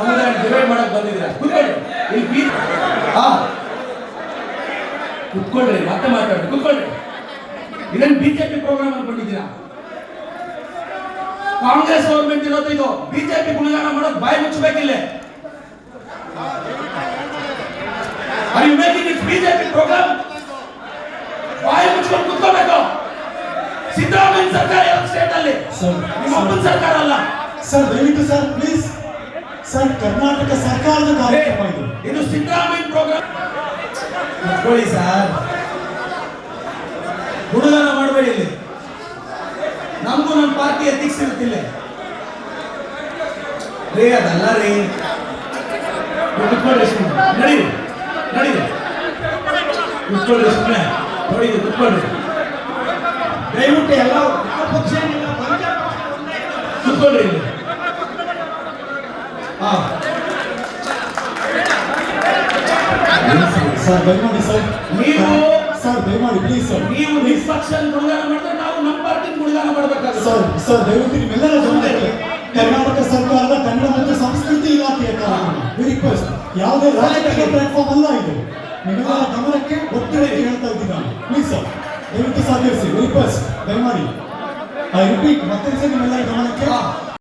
ಬಂದಿದ್ದೀರಾ? ಕುತ್ಕೊಳ್ಳಿ. ಇಲ್ಲಿ ಬಿ ಹಾ ಕುತ್ಕೊಳ್ರಿ ಮತ್ತೆ ಮಾತಾಡಿ ಕುತ್ಕೊಳ್ರಿ ಇದನ್ನ ಬಿಜೆಪಿ ಪ್ರೋಗ್ರಾಮ್ ಅನ್ಕೊಂಡಿದ್ದೀರಾ ಕಾಂಗ್ರೆಸ್ ಗೌರ್ಮೆಂಟ್ ಇರೋದು ಇದು. ಬಿಜೆಪಿ ಗುಣಗಾನ ಮಾಡೋದು ಬಾಯಿ ಮುಚ್ಚಬೇಕಿಲ್ಲ. Are you making it BJP programme ಬಾಯಿ ಮುಚ್ಕೊಂಡು ಕುತ್ಕೋಬೇಕು ಸಿದ್ದರಾಮಯ್ಯ ಸರ್ಕಾರ ಯಾವ ಸ್ಟೇಟ್ ಅಲ್ಲಿ? ನಿಮ್ಮ ಸರ್ಕಾರ ಅಲ್ಲ. ಸರ್ ದಯವಿಟ್ಟು ಸರ್ ಪ್ಲೀಸ್ ಸರ್ ಕರ್ನಾಟಕ ಸರ್ಕಾರದ ಕಾರ್ಯಕ್ರಮ ಇದು. ಇದು ಸಿದ್ದರಾಮಯ್ಯ ಪ್ರೋಗ್ರಾಮ್ ಕುತ್ಕೊಳ್ಳಿ ಸರ್. ಹುಡುಗನ ಮಾಡಬೇಡಿ ಇಲ್ಲಿ. ನಮಗೂ ನಮ್ಮ ಪಾರ್ಟಿ ಎಥಿಕ್ಸ್ ಇರುತ್ತಿಲ್ಲ ರೀ ಅದಲ್ಲ ರೀ. ಕುತ್ಕೊಳ್ಳಿ ನಡೀರಿ ನಡೀರಿ. ಕುತ್ಕೊಳ್ಳಿ ಸುಮ್ಮನೆ ನೋಡಿ ಕುತ್ಕೊಳ್ಳಿ. ದಯವಿಟ್ಟು ಎಲ್ಲ ಯಾವ ಪಕ್ಷ. ಕುತ್ಕೊಳ್ಳಿ ಇಲ್ಲಿ. ಸರ್ ದಯಮಾಡಿ ಸರ್. ನೀವು- ಸರ್ ದಯಮಾಡಿ ಪ್ಲೀಸ್ ಸರ್. ನೀವು ನಿಷ್ಪಕ್ಷ ಗುಣಗಾನ ಮಾಡಿದ್ರೆ ನಾವು ನಮ್ಮ ಪಾರ್ಟಿ ಗುಣಗಾನ ಮಾಡಬೇಕಾಗುತ್ತೆ. ಸರ್ ಸರ್ ದಯವಿಟ್ಟು ನಿಮ್ಮೆಲ್ಲರ ಗಮನಕ್ಕೆ ಕರ್ನಾಟಕ ಸರ್ಕಾರದ ಕನ್ನಡ ಮತ್ತು ಸಂಸ್ಕೃತಿ ಇಲಾಖೆಯ ರಿಕ್ವೆಸ್ಟ್ ಯಾವುದೇ ರಾಜಕೀಯ ಪ್ಲಾಟ್ಫಾರ್ಮ್ ಅಲ್ಲ ಇದು. ನಿಮ್ಮೆಲ್ಲರ ಗಮನಕ್ಕೆ ಒತ್ತು ರೀತಿ ಹೇಳ್ತಾ ಇದ್ದೀನಿ ನಾನು. ಪ್ಲೀಸ್ ಸರ್ ದಯವಿಟ್ಟು ಸಹಕರಿಸಿ. ರಿಕ್ವೆಸ್ಟ್ ದಯಮಾಡಿ. ಐ ರಿಪೀಟ್ ಮತ್ತೆ ನಿಮ್ಮೆಲ್ಲರ ಗಮನಕ್ಕೆ